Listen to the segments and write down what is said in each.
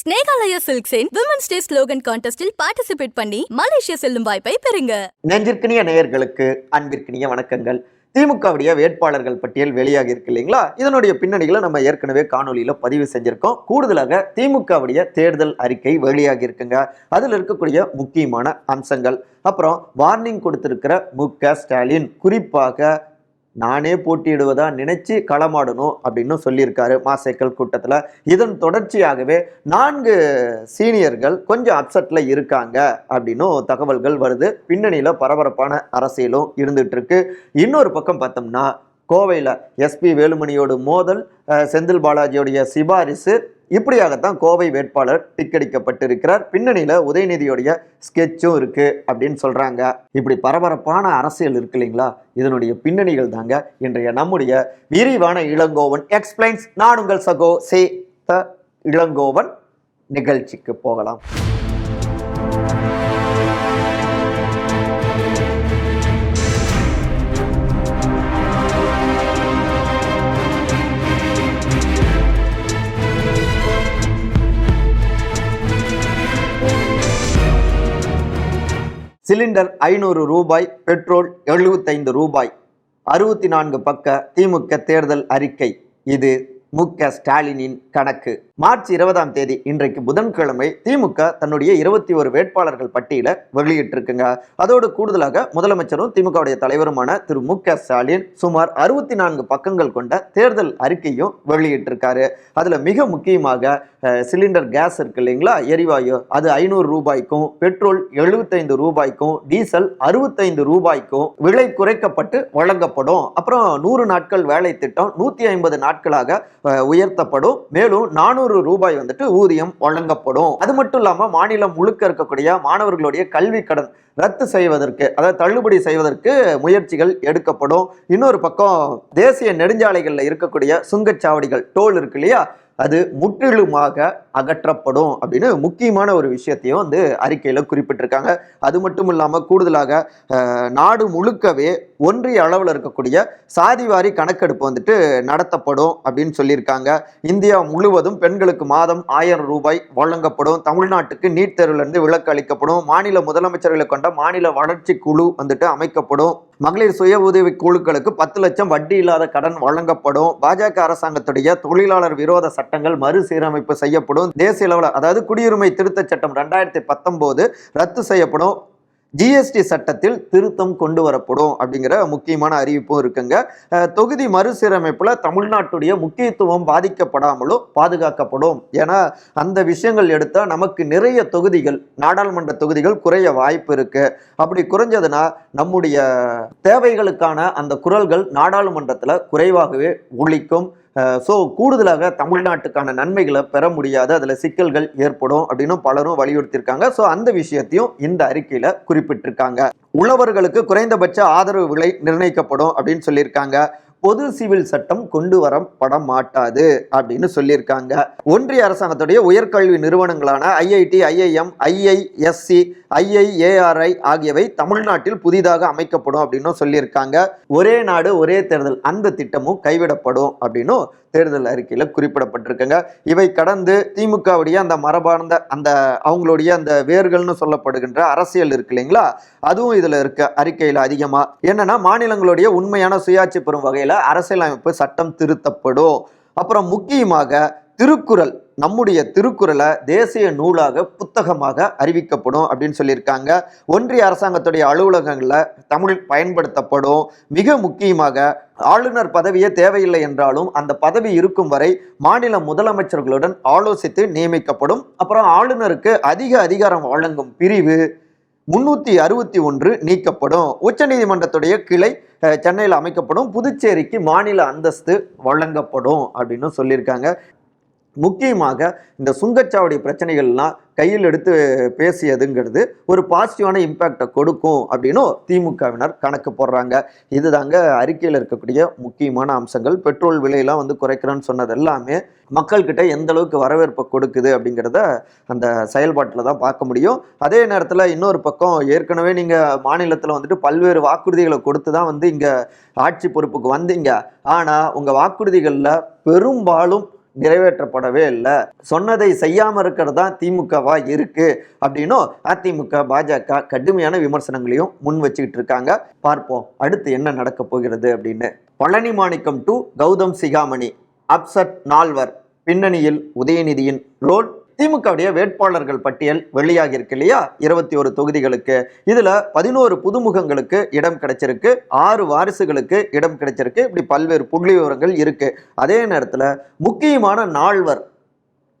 ஸ்னேகாலயா சில்க்ஸின் women's day slogan கான்டெஸ்டில் participate பண்ணி மலேசியா செல்லும் வாய்ப்பை பெறுங்க. நெஞ்சிற்கினிய நேயர்களுக்கு அன்பிற்கினிய வணக்கங்கள். திமுகவுடைய வேட்பாளர்கள் பட்டியல் வெளியாகி இருக்கு இல்லைங்களா? இதனுடைய பின்னணிகளை நம்ம ஏற்கனவே காணொலியில பதிவு செஞ்சிருக்கோம். கூடுதலாக திமுகவுடைய தேர்தல் அறிக்கை வெளியாகி இருக்குங்க. அதில் இருக்கக்கூடிய முக்கியமான அம்சங்கள். அப்புறம் வார்னிங் கொடுத்திருக்கிற மு க ஸ்டாலின். குறிப்பாக நானே போட்டியிடுவதா நினைச்சு களமாடணும் அப்படின்னு சொல்லியிருக்காரு மாசேக்கல் கூட்டத்தில். இதன் தொடர்ச்சியாகவே நான்கு சீனியர்கள் கொஞ்சம் அப்செட்டில் இருக்காங்க அப்படின்னும் தகவல்கள் வருது. பின்னணியில் பரபரப்பான அரசியலும் இருந்துட்டு இருக்கு இன்னொரு பக்கம் பார்த்தோம்னா கோவையில் எஸ்பி வேலுமணியோட மோதல் செந்தில் பாலாஜியோடைய சிபாரிசு இப்படியாகத்தான் கோவை வேட்பாளர் டிக்கெடிக்கப்பட்டிருக்கிறார். பின்னணியில் உதயநிதியோடைய ஸ்கெட்சும் இருக்கு அப்படின்னு சொல்றாங்க. இப்படி பரபரப்பான அரசியல் இருக்கு இல்லைங்களா? இதனுடைய பின்னணிகள் தாங்க இன்றைய நம்முடைய விரிவான இளங்கோவன் எக்ஸ்பிளைன்ஸ் நான் உங்கள் சகோ சே த இளங்கோவன். நிகழ்ச்சிக்கு போகலாம். சிலிண்டர் ஐநூறு ரூபாய் பெட்ரோல் எழுபத்தைந்து ரூபாய். அறுபத்தி நான்கு பக்க திமுக தேர்தல் அறிக்கை. இது மு க ஸ்டாலினின் கணக்கு. மார்ச் இருபதாம் தேதி இன்றைக்கு புதன்கிழமை திமுக தன்னுடைய இருபத்தி ஒரு வேட்பாளர்கள் பட்டியலை வெளியிட்டிருக்குங்க. அதோடு கூடுதலாக முதலமைச்சரும் திமுகவுடைய தலைவருமான திரு மு க ஸ்டாலின் சுமார் அறுபத்தி நான்கு பக்கங்கள் கொண்ட தேர்தல் அறிக்கையும் வெளியிட்டிருக்காரு. அதுல மிக முக்கியமாக சிலிண்டர் கேஸ் இருக்கு இல்லைங்களா? எரிவாயு. அது ஐநூறு ரூபாய்க்கும் பெட்ரோல் எழுபத்தைந்து ரூபாய்க்கும் டீசல் அறுபத்தைந்து ரூபாய்க்கும் விலை குறைக்கப்பட்டு வழங்கப்படும். அப்புறம் நூறு நாட்கள் வேலை திட்டம் நூத்தி ஐம்பது நாட்களாக உயர்த்தப்படும். மேலும் நானூறு ரூபாய் வந்துட்டு ஊதியம் வழங்கப்படும். அது மட்டும் இல்லாம மாநிலம் முழுக்க இருக்கக்கூடிய மாணவர்களுடைய கல்வி கடன் ரத்து செய்வதற்கு அதாவது தள்ளுபடி செய்வதற்கு முயற்சிகள் எடுக்கப்படும். இன்னொரு பக்கம் தேசிய நெடுஞ்சாலைகளில் இருக்கக்கூடிய சுங்கச்சாவடிகள் டோல் இருக்கு இல்லையா? அது முற்றிலுமாக அகற்றப்படும் அப்படின்னு முக்கியமான ஒரு விஷயத்தையும் வந்து அறிக்கையில் குறிப்பிட்டிருக்காங்க. அது மட்டும் இல்லாமல் கூடுதலாக நாடு முழுக்கவே ஒன்றிய அளவில் இருக்கக்கூடிய சாதிவாரி கணக்கெடுப்பு வந்துட்டு நடத்தப்படும் அப்படின்னு சொல்லியிருக்காங்க. இந்தியா முழுவதும் பெண்களுக்கு மாதம் ஆயிரம் ரூபாய் வழங்கப்படும். தமிழ்நாட்டுக்கு நீட் தேர்விலிருந்து விலக்கு அளிக்கப்படும். மாநில முதலமைச்சர்களை கொண்ட மாநில வளர்ச்சி குழு வந்துட்டு அமைக்கப்படும். மகளிர் சுய உதவி குழுக்களுக்கு பத்து லட்சம் வட்டி இல்லாத கடன் வழங்கப்படும். பாஜக அரசாங்கத்துடைய தொழிலாளர் விரோத சட்ட சட்டங்கள் மறுசீரமைப்பு செய்யப்படும். தேசிய அளவில் அதாவது குடியுரிமை திருத்தச் சட்டம் ரெண்டாயிரத்தி பத்தொம்போது ரத்து செய்யப்படும். ஜிஎஸ்டி சட்டத்தில் திருத்தம் கொண்டு வரப்படும் அப்படிங்கிற முக்கியமான அறிவிப்பும் இருக்குங்க. தொகுதி மறுசீரமைப்புல தமிழ்நாட்டுடைய முக்கியத்துவம் பாதிக்கப்படாமலும் பாதுகாக்கப்படும். ஏன்னா அந்த விஷயங்கள் எடுத்தால் நமக்கு நிறைய தொகுதிகள் நாடாளுமன்ற தொகுதிகள் குறைய வாய்ப்பு இருக்கு. அப்படி குறைஞ்சதுன்னா நம்முடைய தேவைகளுக்கான அந்த குரல்கள் நாடாளுமன்றத்தில் குறைவாகவே ஒழிக்கும் ஸோ கூடுதலாக தமிழ்நாட்டுக்கான நன்மைகளை பெற முடியாது அதில் சிக்கல்கள் ஏற்படும் அப்படின்னு பலரும் வலியுறுத்தியிருக்காங்க. ஸோ அந்த விஷயத்தையும் இந்த அறிக்கையில் குறிப்பிட்டிருக்காங்க. உழவர்களுக்கு குறைந்தபட்ச ஆதரவு விலை நிர்ணயிக்கப்படும் அப்படின்னு சொல்லியிருக்காங்க. பொது சிவில் சட்டம் கொண்டு வரப்பட மாட்டாது அப்படின்னு சொல்லியிருக்காங்க. ஒன்றிய அரசாங்கத்துடைய உயர்கல்வி நிறுவனங்களான ஐஐடி ஐஐஎம் ஐஐஎஸ்சி ஐஐஏஆர்ஐ ஆகியவை தமிழ்நாட்டில் புதிதாக அமைக்கப்படும் அப்படின்னும் சொல்லியிருக்காங்க. ஒரே நாடு ஒரே தேர்தல் அந்த திட்டமும் கைவிடப்படும் அப்படின்னும் தேர்தல் அறிக்கையில் குறிப்பிடப்பட்டிருக்குங்க. இவை கடந்து திமுகவுடைய அந்த மரபார்ந்த அந்த அவங்களுடைய அந்த வேர்கள்னு சொல்லப்படுகின்ற அரசியல் இருக்கு இல்லைங்களா? அதுவும் இதில் இருக்க அறிக்கையில் அதிகமாக என்னன்னா மாநிலங்களுடைய உண்மையான சுயாட்சி பெறும் வகையில் அரசியலமைப்பு சட்டம் திருத்தப்படும். அப்புறம் முக்கியமாக திருக்குறள் நம்முடைய திருக்குறளை தேசிய நூலாக புத்தகமாக அறிவிக்கப்படும் அப்படின்னு சொல்லியிருக்காங்க. ஒன்றிய அரசாங்கத்துடைய அலுவலகங்களில் தமிழ் பயன்படுத்தப்படும். மிக முக்கியமாக ஆளுநர் பதவியே தேவையில்லை என்றாலும் அந்த பதவி இருக்கும் வரை மாநில முதலமைச்சர்களுடன் ஆலோசித்து நியமிக்கப்படும். அப்புறம் ஆளுநருக்கு அதிக அதிகாரம் வழங்கும் பிரிவு முன்னூத்தி அறுபத்தி ஒன்று நீக்கப்படும். உச்சநீதிமன்றத்துடைய கிளை சென்னையில் அமைக்கப்படும். புதுச்சேரிக்கு மாநில அந்தஸ்து வழங்கப்படும் அப்படின்னு சொல்லியிருக்காங்க. முக்கியமாக இந்த சுங்கச்சாவடி பிரச்சனைகள்லாம் கையில் எடுத்து பேசியதுங்கிறது ஒரு பாசிட்டிவான இம்பேக்டை கொடுக்கும் அப்படின்னும் திமுகவினர் கணக்கு போடுறாங்க. இதுதாங்க அறிக்கையில் இருக்கக்கூடிய முக்கியமான அம்சங்கள். பெட்ரோல் விலையெல்லாம் வந்து குறைக்கிறேன்னு சொன்னது எல்லாமே மக்கள்கிட்ட எந்த அளவுக்கு வரவேற்பை கொடுக்குது அப்படிங்கிறத அந்த செயல்பாட்டில் தான் பார்க்க முடியும். அதே நேரத்தில் இன்னொரு பக்கம் ஏற்கனவே நீங்கள் மாநிலத்தில் வந்துட்டு பல்வேறு வாக்குறுதிகளை கொடுத்து தான் வந்து இங்கே ஆட்சி பொறுப்புக்கு வந்தீங்க. ஆனால் உங்கள் வாக்குறுதிகளில் பெரும்பாலும் நிறைவேற்றப்படவே இல்லை. சொன்னதை செய்யாமல் இருக்கிறது தான் திமுகவா இருக்கு அப்படின்னும் அதிமுக பாஜக கடுமையான விமர்சனங்களையும் முன் வச்சுக்கிட்டு இருக்காங்க. பார்ப்போம் அடுத்து என்ன நடக்க போகிறது அப்படின்னு. பழனி மாணிக்கம் டு கௌதம் சிகாமணி அப்சட் நால்வர் பின்னணியில் உதயநிதியின் ரோல் திமுகவுடைய வேட்பாளர்கள் பட்டியல் வெளியாகி இருக்கு இல்லையா? இருபத்தி ஒரு தொகுதிகளுக்கு. இதுல பதினோரு புதுமுகங்களுக்கு இடம் கிடைச்சிருக்கு. ஆறு வாரிசுகளுக்கு இடம் கிடைச்சிருக்கு. இப்படி பல்வேறு புள்ளி விவரங்கள் இருக்கு. அதே நேரத்தில் முக்கியமான நால்வர்.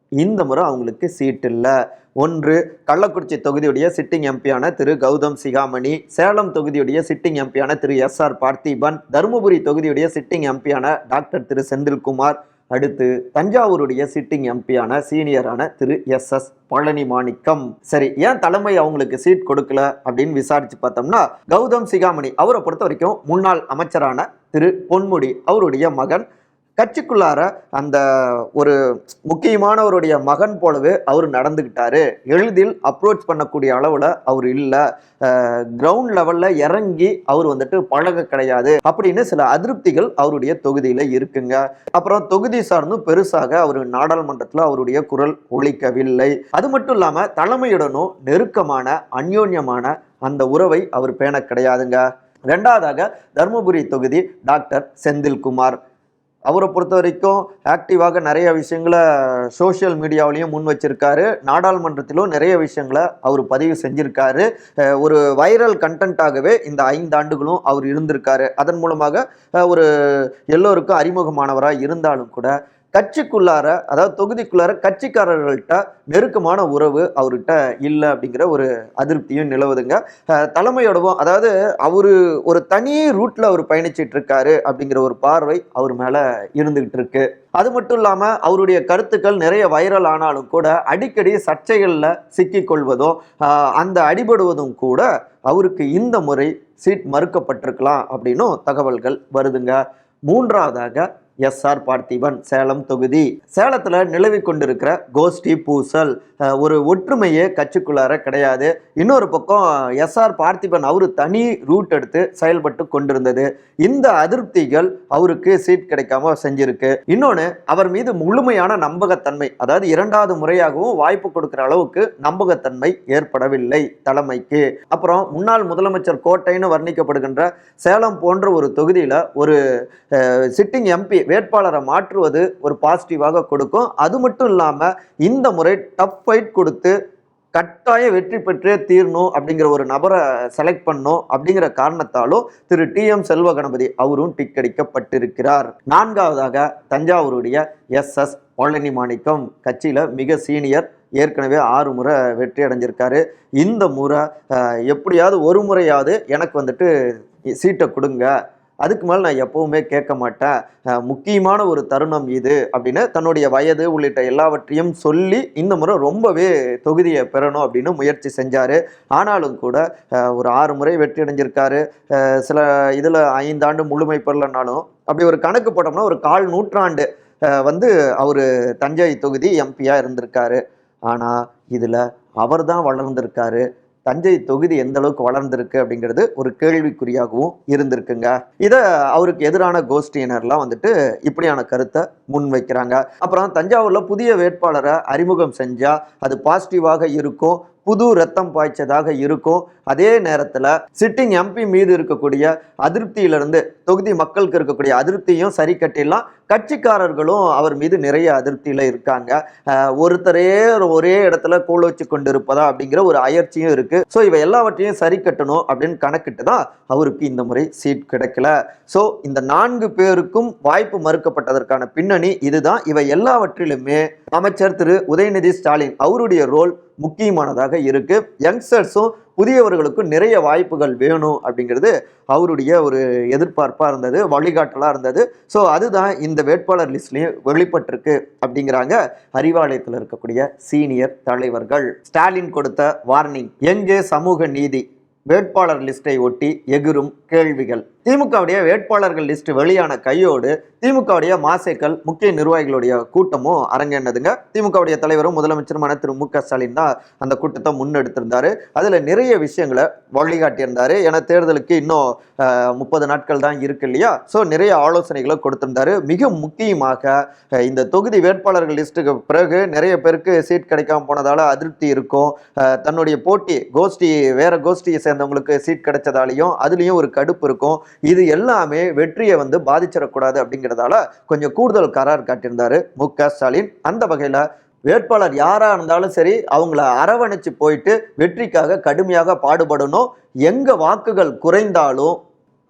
இந்த முறை அவங்களுக்கு சீட் இல்லை. ஒன்று கள்ளக்குறிச்சி தொகுதியுடைய சிட்டிங் எம்பியான திரு கௌதம் சிகாமணி சேலம் தொகுதியுடைய சிட்டிங் எம்பியான திரு எஸ் ஆர் பார்த்திபன் தருமபுரி தொகுதியுடைய சிட்டிங் எம்பியான டாக்டர் திரு செந்தில்குமார் அடுத்து தஞ்சாவூருடைய சிட்டிங் எம்பியான சீனியரான திரு எஸ் எஸ் பழனி மாணிக்கம் சரி ஏன் தலைமை அவங்களுக்கு சீட் கொடுக்கல அப்படின்னு விசாரிச்சு பார்த்தோம்னா கௌதம் சிகாமணி அவரை பொறுத்த வரைக்கும் முன்னாள் அமைச்சரான திரு பொன்முடி அவருடைய மகன் கட்சிக்குள்ளார அந்த ஒரு முக்கியமானவருடைய மகன் போலவே அவர் நடந்துக்கிட்டாரு எளிதில் அப்ரோச் பண்ணக்கூடிய அளவில் அவர் இல்லை. கிரவுண்ட் லெவலில் இறங்கி அவர் வந்துட்டு பழக கிடையாது அப்படின்னு சில அதிருப்திகள் அவருடைய தொகுதியில் இருக்குங்க. அப்புறம் தொகுதி சார்ந்தும் பெருசாக அவர் நாடாளுமன்றத்தில் அவருடைய குரல் ஒழிக்கவில்லை அது மட்டும் இல்லாமல் தலைமையுடனும் நெருக்கமான அந்யோன்யமான அந்த உறவை அவர் பேண கிடையாதுங்க. ரெண்டாவதாக தருமபுரி தொகுதி டாக்டர் செந்தில்குமார். அவரை பொறுத்த வரைக்கும் ஆக்டிவாக நிறைய விஷயங்களை சோஷியல் மீடியாவிலையும் முன் வச்சிருக்காரு. நாடாளுமன்றத்திலும் நிறைய விஷயங்களை அவர் பதிவு செஞ்சிருக்காரு. ஒரு வைரல் கண்டென்ட்டாகவே இந்த ஐந்து ஆண்டுகளும் அவர் இருந்திருக்காரு. அதன் மூலமாக ஒரு எல்லோருக்கும் அறிமுகமானவராக இருந்தாலும் கூட கட்சிக்குள்ளார அதாவது தொகுதிக்குள்ளார கட்சிக்காரர்கள்ட்ட நெருக்கமான உறவு அவர்கிட்ட இல்லை அப்படிங்கிற ஒரு அதிருப்தியும் நிலவுதுங்க. தலைமையோடவும் அதாவது அவர் ஒரு தனி ரூட்ல அவர் பயணிச்சிட்டு இருக்காரு அப்படிங்கிற ஒரு பார்வை அவர் மேல இருந்துகிட்டு இருக்கு அது மட்டும் இல்லாம அவருடைய கருத்துக்கள் நிறைய வைரல் ஆனாலும் கூட அடிக்கடி சர்ச்சைகளில் சிக்கிக் கொள்வதும் அந்த அடிபடுவதும் கூட அவருக்கு இந்த முறை சீட் மறுக்கப்பட்டிருக்கலாம் அப்படின்னும் தகவல்கள் வருதுங்க. மூன்றாவதாக எஸ் ஆர் பார்த்திபன் சேலம் தொகுதி. சேலத்தில் நிலவி கொண்டிருக்கிற கோஷ்டி பூசல் ஒரு ஒற்றுமையே கட்சிக்குள்ளார கிடையாது. இன்னொரு பக்கம் எஸ் ஆர் பார்த்திபன் அவர் தனி ரூட் எடுத்து செயல்பட்டு கொண்டிருந்தது. இந்த அதிருப்திகள் அவருக்கு சீட் கிடைக்காம செஞ்சிருக்கு. இன்னொன்று அவர் மீது முழுமையான நம்பகத்தன்மை அதாவது இரண்டாவது முறையாகவும் வாய்ப்பு கொடுக்குற அளவுக்கு நம்பகத்தன்மை ஏற்படவில்லை தலைமைக்கு. அப்புறம் முன்னாள் முதலமைச்சர் கோட்டைன்னு வர்ணிக்கப்படுகின்ற சேலம் போன்ற ஒரு தொகுதியில் ஒரு சிட்டிங் எம்பி வேட்பாளரை மாற்றுவது ஒரு பாசிட்டிவாக கொடுக்கும். அது மட்டும் இல்லாமல் இந்த முறை டஃப் ஃபைட் கொடுத்து கட்டாய வெற்றி பெற்றே தீரணும் அப்படிங்கிற ஒரு நபரை செலக்ட் பண்ணும் அப்படிங்கிற காரணத்தாலும் திரு டி எம் செல்வ கணபதி அவரும் டிக் அடிக்கப்பட்டிருக்கிறார். நான்காவதாக தஞ்சாவூருடைய எஸ் எஸ் பழனி மாணிக்கம் கட்சியில் மிக சீனியர் ஏற்கனவே ஆறு முறை வெற்றி அடைஞ்சிருக்காரு. இந்த முறை எப்படியாவது ஒரு முறையாவது எனக்கு வந்துட்டு சீட்டை கொடுங்க. அதுக்கு மேலே நான் எப்பவுமே கேட்க மாட்டேன். முக்கியமான ஒரு தருணம் இது அப்படின்னு தன்னுடைய வயது உள்ளிட்ட எல்லாவற்றையும் சொல்லி இந்த முறை ரொம்பவே தொகுதியை பெறணும் அப்படின்னு முயற்சி செஞ்சார். ஆனாலும் கூட ஒரு ஆறு முறை வெற்றி அடைஞ்சிருக்காரு. சில இதில் ஐந்தாண்டு முழுமை பெறலனாலும் அப்படி ஒரு கணக்கு போட்டோம்னா ஒரு கால் நூற்றாண்டு வந்து அவர் தஞ்சை தொகுதி எம்பியாக இருந்திருக்காரு. ஆனால் இதில் அவர் தான் வளர்ந்திருக்காரு. தஞ்சை தொகுதி எந்த அளவுக்கு வளர்ந்திருக்கு அப்படிங்கிறது ஒரு கேள்விக்குறியாகவும் இருந்திருக்குங்க. இதை அவருக்கு எதிரான கோஷ்டியினர்லாம் வந்துட்டு இப்படியான கருத்தை முன்வைக்கிறாங்க. அப்புறம் தஞ்சாவூர்ல புதிய வேட்பாளரை அறிமுகம் செஞ்சா அது பாசிட்டிவாக இருக்கும். புது ரத்தம் பாய்ச்சதாக இருக்கும். அதே நேரத்தில் சிட்டிங் எம்பி மீது இருக்கக்கூடிய அதிருப்தியிலிருந்து தொகுதி மக்களுக்கு இருக்கக்கூடிய அதிருப்தியும் சரி கட்டிடலாம். கட்சிக்காரர்களும் அவர் மீது நிறைய அதிருப்தியில் இருக்காங்க. ஒருத்தரே ஒரே இடத்துல கோல் வச்சு கொண்டு இருப்பதா அப்படிங்கிற ஒரு அயற்சியும் இருக்குது ஸோ இவை எல்லாவற்றையும் சரி கட்டணும் அப்படின்னு கணக்கிட்டு தான் அவருக்கு இந்த முறை சீட் கிடைக்கல. ஸோ இந்த நான்கு பேருக்கும் வாய்ப்பு மறுக்கப்பட்டதற்கான பின்னணி இதுதான். இவை எல்லாவற்றிலுமே அமைச்சர் திரு உதயநிதி ஸ்டாலின் அவருடைய ரோல் முக்கியமானதாக இருக்கு. யங்ஸ்டர்ஸும் புதியவர்களுக்கும் நிறைய வாய்ப்புகள் வேணும் அப்படிங்கிறது அவருடைய ஒரு எதிர்பார்ப்பாக இருந்தது வழிகாட்டலாக இருந்தது. ஸோ அதுதான் இந்த வேட்பாளர் லிஸ்ட்லேயும் வெளிப்பட்டிருக்கு அப்படிங்கிறாங்க அறிவாலயத்தில் இருக்கக்கூடிய சீனியர் தலைவர்கள். ஸ்டாலின் கொடுத்த வார்னிங் எங்கே சமூக நீதி? வேட்பாளர் லிஸ்ட்டை ஒட்டி எகிரும் கேள்விகள். திமுகவுடைய வேட்பாளர்கள் லிஸ்ட் வெளியான கையோடு திமுகவுடைய மாசேக்கள் முக்கிய நிர்வாகிகளுடைய கூட்டமும் அரங்கேனதுங்க திமுகவுடைய தலைவரும் முதலமைச்சருமான திரு மு க ஸ்டாலின் தான் அந்த கூட்டத்தை முன்னெடுத்திருந்தாரு. அதுல நிறைய விஷயங்களை வழிகாட்டியிருந்தாரு. ஏன்னா தேர்தலுக்கு இன்னும் முப்பது நாட்கள் தான் இருக்கு இல்லையா? ஸோ நிறைய ஆலோசனைகளை கொடுத்திருந்தாரு. மிக முக்கியமாக இந்த தொகுதி வேட்பாளர்கள் லிஸ்ட்டுக்கு பிறகு நிறைய பேருக்கு சீட் கிடைக்காம போனதால அதிருப்தி இருக்கும். தன்னுடைய போட்டி கோஷ்டி வேற கோஷ்டியை சேர்ந்தவங்களுக்கு சீட் கிடைச்சதாலையும் அதுலேயும் ஒரு கடுப்பு இருக்கும். இது எல்லாமே வெற்றியை வந்து பாதிச்சிடக்கூடாது அப்படிங்கிறதால கொஞ்சம் கூடுதல் கரார் காட்டியிருந்தாரு மு க ஸ்டாலின். அந்த வகையில் வேட்பாளர் யாராக இருந்தாலும் சரி அவங்கள அரவணைச்சு போயிட்டு வெற்றிக்காக கடுமையாக பாடுபடணும். எங்கே வாக்குகள் குறைந்தாலும்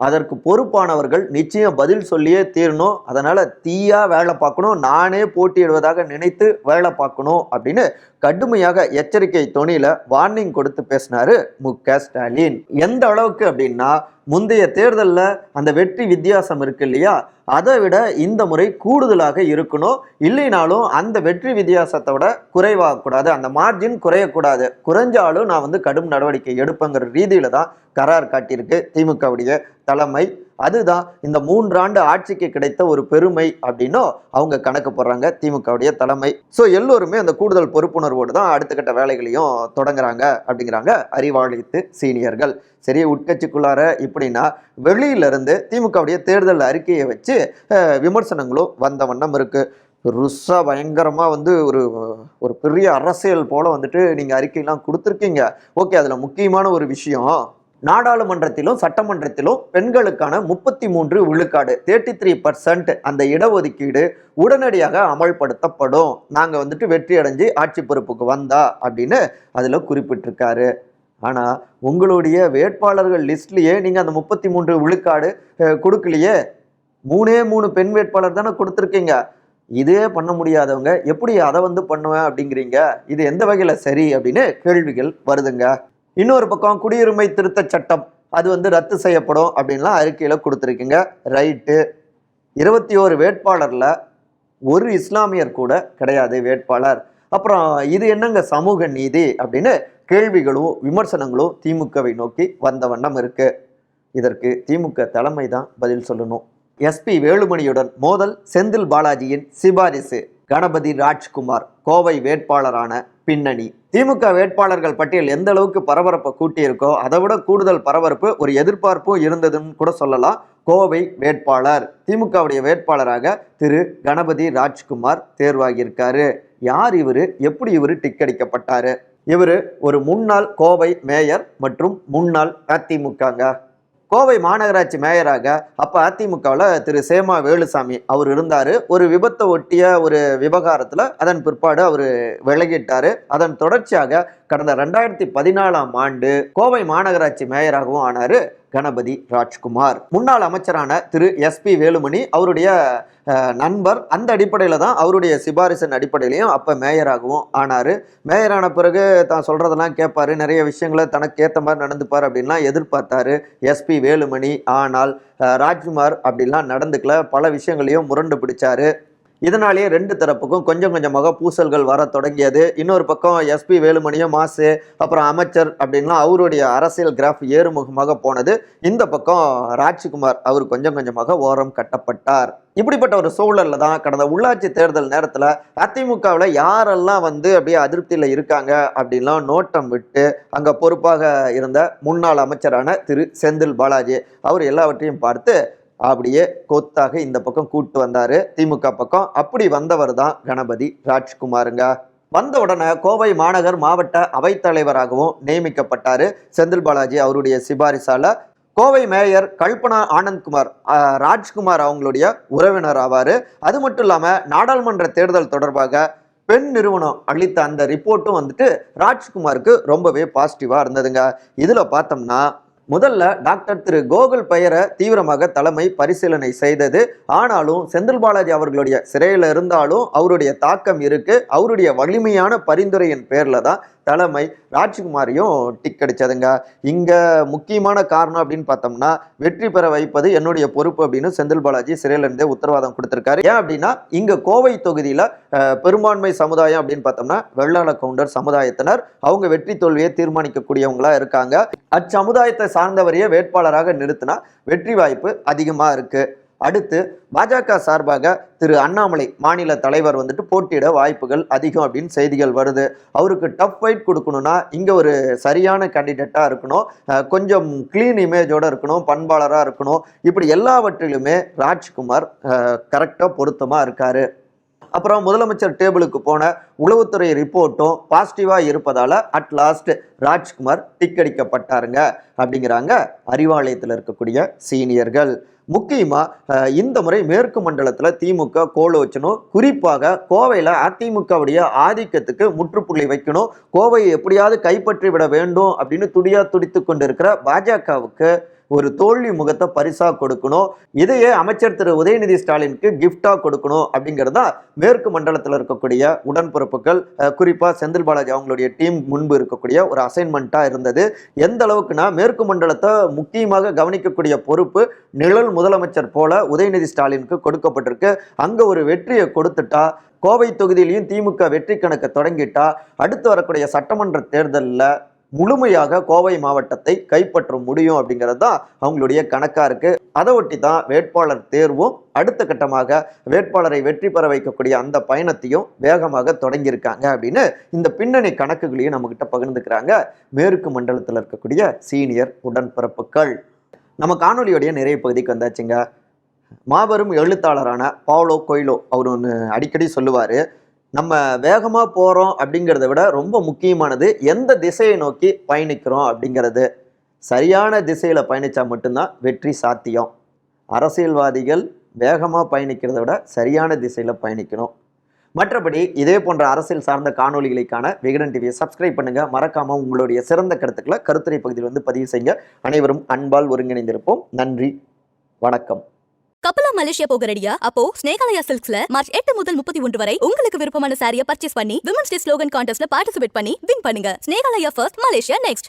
அதற்கு பொறுப்பானவர்கள் நிச்சயம் பதில் சொல்லியே தீரணும். அதனால தீயா வேலை பார்க்கணும். நானே போட்டியிடுவதாக நினைத்து வேலை பார்க்கணும் அப்படின்னு கடுமையாக எச்சரிக்கை தொனியில வார்னிங் கொடுத்து பேசினாரு மு க ஸ்டாலின். எந்த அளவுக்கு அப்படின்னா முந்தைய தேர்தலில் அந்த வெற்றி வித்தியாசம் இருக்கு இல்லையா? அதை விட இந்த முறை கூடுதலாக இருக்கணும். இல்லைனாலும் அந்த வெற்றி வித்தியாசத்தை விட குறைவாகக்கூடாது. அந்த மார்ஜின் குறையக்கூடாது. குறைஞ்சாலும் நான் வந்து கடும் நடவடிக்கை எடுப்பேங்கிற ரீதியில தான் கரார் காட்டியிருக்கு. திமுகவுடைய தலைமை. அதுதான் இந்த மூன்றாண்டு ஆட்சிக்கு கிடைத்த ஒரு பெருமை அப்படின்னும் அவங்க கணக்கு போடுறாங்க திமுகவுடைய தலைமை. ஸோ எல்லோருமே அந்த கூடுதல் பொறுப்புணர்வோடு தான் அடுத்த கட்ட வேலைகளையும் தொடங்குறாங்க அப்படிங்கிறாங்க அறிவாளித்து சீனியர்கள். சரி உட்கட்சிக்குள்ளார இப்படின்னா வெளியிலிருந்து திமுகவுடைய தேர்தல் அறிக்கையை வச்சு விமர்சனங்களும் வந்த வண்ணம் இருக்குது ருஸ்ஸா பயங்கரமாக வந்து ஒரு ஒரு பெரிய அரசியல் போல் வந்துட்டு நீங்கள் அறிக்கையெல்லாம் கொடுத்துருக்கீங்க. ஓகே அதில் முக்கியமான ஒரு விஷயம் நாடாளுமன்றத்திலும் சட்டமன்றத்திலும் பெண்களுக்கான முப்பத்தி மூன்று விழுக்காடு தேர்ட்டி த்ரீ பர்சன்ட் அந்த இடஒதுக்கீடு உடனடியாக அமல்படுத்தப்படும். நாங்க வந்துட்டு வெற்றி அடைஞ்சு ஆட்சி பொறுப்புக்கு வந்தா அப்படின்னு அதுல குறிப்பிட்டிருக்காரு. ஆனா உங்களுடைய வேட்பாளர்கள் லிஸ்ட்லயே நீங்க அந்த முப்பத்தி மூன்று விழுக்காடு கொடுக்கலையே. மூணே மூணு பெண் வேட்பாளர் தானே கொடுத்துருக்கீங்க. இதே பண்ண முடியாதவங்க எப்படி அதை வந்து பண்ணுவேன் அப்படிங்கிறீங்க? இது எந்த வகையில் சரி அப்படின்னு கேள்விகள் வருதுங்க. இன்னொரு பக்கம் குடியுரிமை திருத்த சட்டம் அது வந்து ரத்து செய்யப்படும் அப்படின்லாம் அறிக்கையில் கொடுத்துருக்கீங்க. ரைட்டு. இருபத்தி ஓரு வேட்பாளரில் ஒரு இஸ்லாமியர் கூட கிடையாது வேட்பாளர். அப்புறம் இது என்னங்க சமூக நீதி அப்படின்னு கேள்விகளும் விமர்சனங்களும் திமுகவை நோக்கி வந்த வண்ணம் இருக்கு. இதற்கு திமுக தலைமை தான் பதில் சொல்லணும். எஸ்பி வேலுமணியுடன் மோதல் செந்தில் பாலாஜியின் சிபாரிசு. கணபதி ராஜ்குமார் கோவை வேட்பாளரான பின்னணி. திமுக வேட்பாளர்கள் பட்டியல் எந்த அளவுக்கு பரபரப்பை கூட்டியிருக்கோ அதை விட கூடுதல் பரபரப்பு ஒரு எதிர்பார்ப்பும் இருந்ததுன்னு கூட சொல்லலாம். கோவை வேட்பாளர் திமுகவுடைய வேட்பாளராக திரு கணபதி ராஜ்குமார் தேர்வாகியிருக்காரு. யார் இவர்? எப்படி இவர் டிக்கடிக்கப்பட்டாரு? இவர் ஒரு முன்னாள் கோவை மேயர் மற்றும் முன்னாள் அதிமுகங்க. கோவை மாநகராட்சி மேயராக அப்போ அதிமுகவில் திரு சேமா வேலுசாமி அவர் இருந்தார். ஒரு விபத்தை ஒட்டிய ஒரு விவகாரத்தில் அதன் பிற்பாடு அவர் விலகிட்டார். அதன் தொடர்ச்சியாக கடந்த ரெண்டாயிரத்தி பதினாலாம் ஆண்டு கோவை மாநகராட்சி மேயராகவும் ஆனார் கணபதி ராஜ்குமார். முன்னாள் அமைச்சரான திரு எஸ்பி வேலுமணி அவருடைய நண்பர் அந்த அடிப்படையில் தான் அவருடைய சிபாரிசின் அடிப்படையிலையும் அப்போ மேயராகவும் ஆனார். மேயரான பிறகு தான் சொல்கிறதெல்லாம் கேட்பார். நிறைய விஷயங்களை தனக்கு ஏற்ற மாதிரி நடந்துப்பார் அப்படின்லாம் எதிர்பார்த்தாரு. எஸ்பி வேலுமணி ஆனால் ராஜ்குமார் அப்படிலாம் நடந்துக்கல. பல விஷயங்களையும் முரண்டு பிடிச்சாரு. இதனாலேயே ரெண்டு தரப்புக்கும் கொஞ்சம் கொஞ்சமாக பூசல்கள் வர தொடங்கியது. இன்னொரு பக்கம் எஸ்பி வேலுமணியும் மாசு அப்புறம் அமைச்சர் அப்படின்லாம் அவருடைய அரசியல் கிராஃப் ஏறுமுகமாக போனது. இந்த பக்கம் ராஜ்குமார் அவர் கொஞ்சம் கொஞ்சமாக ஓரம் கட்டப்பட்டார். இப்படிப்பட்ட ஒரு சூழல்ல தான் கடந்த உள்ளாட்சி தேர்தல் நேரத்தில் அதிமுகவில் யாரெல்லாம் வந்து அப்படியே அதிருப்தியில் இருக்காங்க அப்படின்லாம் நோட்டம் விட்டு அங்கே பொறுப்பாக இருந்த முன்னாள் அமைச்சரான திரு செந்தில் பாலாஜி அவர் எல்லாவற்றையும் பார்த்து அப்படியே கொத்தாக இந்த பக்கம் கூட்டு வந்தாரு. திமுக பக்கம். அப்படி வந்தவர் தான் கணபதி ராஜ்குமாருங்க. வந்த உடனே கோவை மாநகர் மாவட்ட அவைத்தலைவராகவும் நியமிக்கப்பட்டாரு. செந்தில் பாலாஜி அவருடைய சிபாரிசால கோவை மேயர் கல்பனா ஆனந்த்குமார் ராஜ்குமார் அவங்களுடைய உறவினர் ஆவார். அது மட்டும் இல்லாமல் நாடாளுமன்ற தேர்தல் தொடர்பாக பெண் நிறுவனம் அளித்த அந்த ரிப்போர்ட்டும் வந்துட்டு ராஜ்குமாருக்கு ரொம்பவே பாசிட்டிவாக இருந்ததுங்க. இதில் பார்த்தோம்னா முதல்ல டாக்டர் திரு கோகுல் பெயரை தீவிரமாக தலைமை பரிசீலனை செய்தது. ஆனாலும் செந்தில் பாலாஜி அவர்களுடைய சிறையில் இருந்தாலும் அவருடைய தாக்கம் இருக்கு. அவருடைய வலிமையான பரிந்துரையின் பேர்ல தான் தலைமை ராஜ்குமாரியும் டிக் அடிச்சதுங்க. இங்கே முக்கியமான காரணம் அப்படின்னு பார்த்தோம்னா வெற்றி பெற வைப்பது என்னுடைய பொறுப்பு அப்படின்னு செந்தில் பாலாஜி சிறையிலிருந்தே உத்தரவாதம் கொடுத்துருக்காரு. ஏன் அப்படின்னா இங்கே கோவை தொகுதியில் பெரும்பான்மை சமுதாயம் அப்படின்னு பார்த்தோம்னா வெள்ளாள கவுண்டர் சமுதாயத்தினர் அவங்க வெற்றி தோல்வியை தீர்மானிக்கக்கூடியவங்களா இருக்காங்க. அச்சமுதாயத்தை சார்ந்தவரையே வேட்பாளராக நிறுத்தினா வெற்றி வாய்ப்பு அதிகமாக இருக்குது அடுத்து பாஜக சார்பாக திரு அண்ணாமலை மாநில தலைவர் வந்துட்டு போட்டியிட வாய்ப்புகள் அதிகம் அப்படின்னு செய்திகள் வருது. அவருக்கு டஃப் ஃபைட் கொடுக்கணும்னா இங்கே ஒரு சரியான கேண்டிடேட்டாக இருக்கணும். கொஞ்சம் க்ளீன் இமேஜோடு இருக்கணும் பண்பாளராக இருக்கணும். இப்படி எல்லாவற்றிலுமே ராஜ்குமார் கரெக்டாக பொருத்தமாக இருக்கார். அப்புறம் முதலமைச்சர் டேபிளுக்கு போன உளவுத்துறை ரிப்போர்ட்டும் பாசிட்டிவாக இருப்பதால் அட் லாஸ்ட் ராஜ்குமார் டிக்கடிக்கப்பட்டாருங்க அப்படிங்கிறாங்க அறிவாலயத்தில் இருக்கக்கூடிய சீனியர்கள். முக்கியமாக இந்த முறை மேற்கு மண்டலத்தில் திமுக கோல் வச்சணும். குறிப்பாக கோவையில் அதிமுகவுடைய ஆதிக்கத்துக்கு முற்றுப்புள்ளி வைக்கணும். கோவையை எப்படியாவது கைப்பற்றி விட வேண்டும் அப்படின்னு துடியா துடித்து கொண்டிருக்கிற பாஜகவுக்கு ஒரு தோல்வி முகத்தை பரிசா கொடுக்கணும். இதையே அமைச்சர் திரு. உதயநிதி ஸ்டாலினுக்கு கிஃப்டா கொடுக்கணும் அப்படிங்கிறது தான் மேற்கு மண்டலத்தில் இருக்கக்கூடிய உடன்பிறப்புகள் குறிப்பாக குறிப்பா செந்தில் பாலாஜி அவங்களுடைய டீம் முன்பு இருக்கக்கூடிய ஒரு அசைன்மெண்ட்டா இருந்தது. எந்த அளவுக்குன்னா மேற்கு மண்டலத்தை முக்கியமாக கவனிக்கக்கூடிய பொறுப்பு நிழல் முதலமைச்சர் போல உதயநிதி ஸ்டாலினுக்கு கொடுக்கப்பட்டிருக்கு. அங்க ஒரு வெற்றியை கொடுத்துட்டா கோவை தொகுதியிலையும் திமுக வெற்றி கணக்கை தொடங்கிட்டா அடுத்து வரக்கூடிய சட்டமன்ற தேர்தலில் முழுமையாக கோவை மாவட்டத்தை கைப்பற்ற முடியும் அப்படிங்கிறது தான் அவங்களுடைய கணக்காக இருக்குது அதை ஒட்டி தான் வேட்பாளர் தேர்வும் அடுத்த கட்டமாக வேட்பாளரை வெற்றி பெற வைக்கக்கூடிய அந்த பயணத்தையும் வேகமாக தொடங்கியிருக்காங்க அப்படின்னு இந்த பின்னணி கணக்குகளையும் நம்மக்கிட்ட பகிர்ந்துக்கிறாங்க. மேற்கு மண்டலத்தில் இருக்கக்கூடிய சீனியர் உடன்பிறப்புகள். நம்ம காணொலியோடைய நிறைய பகுதிக்கு வந்தாச்சுங்க. மாபெரும் எழுத்தாளரான பாவ்லோ கொய்லோ அவர் ஒன்று அடிக்கடி சொல்லுவார். நம்ம வேகமாக போகிறோம் அப்படிங்கிறத விட ரொம்ப முக்கியமானது எந்த திசையை நோக்கி பயணிக்கிறோம் அப்படிங்கிறது. சரியான திசையில் பயணித்தா மட்டும்தான் வெற்றி சாத்தியம். அரசியல்வாதிகள் வேகமாக பயணிக்கிறத விட சரியான திசையில் பயணிக்கணும். மற்றபடி இதே போன்ற அரசியல் சார்ந்த காணொலிகளுக்கான விகடன் டிவியை சப்ஸ்கிரைப் பண்ணுங்கள் மறக்காமல் உங்களுடைய சிறந்த கருத்துக்களை கருத்துரை பகுதியில் வந்து பதிவு செய்யுங்க. அனைவரும் அன்பால் ஒருங்கிணைந்திருப்போம். நன்றி. வணக்கம். கப்பலா மலேசியா போக ரெடியா அப்போ ஸ்னேகாலயா சில்க்ஸ்ல மார்ச் எட்டு முதல் முப்பத்தி ஒன்று வரை உங்களுக்கு விருப்பமான சாரியை பர்ச்சேஸ் பண்ணி விமன்ஸ் டே ஸ்லோகன் கான்டெஸ்ட்ல பார்ட்டிசிபேட் பண்ணி வின் பண்ணுங்க. Snehalaya first Malaysia next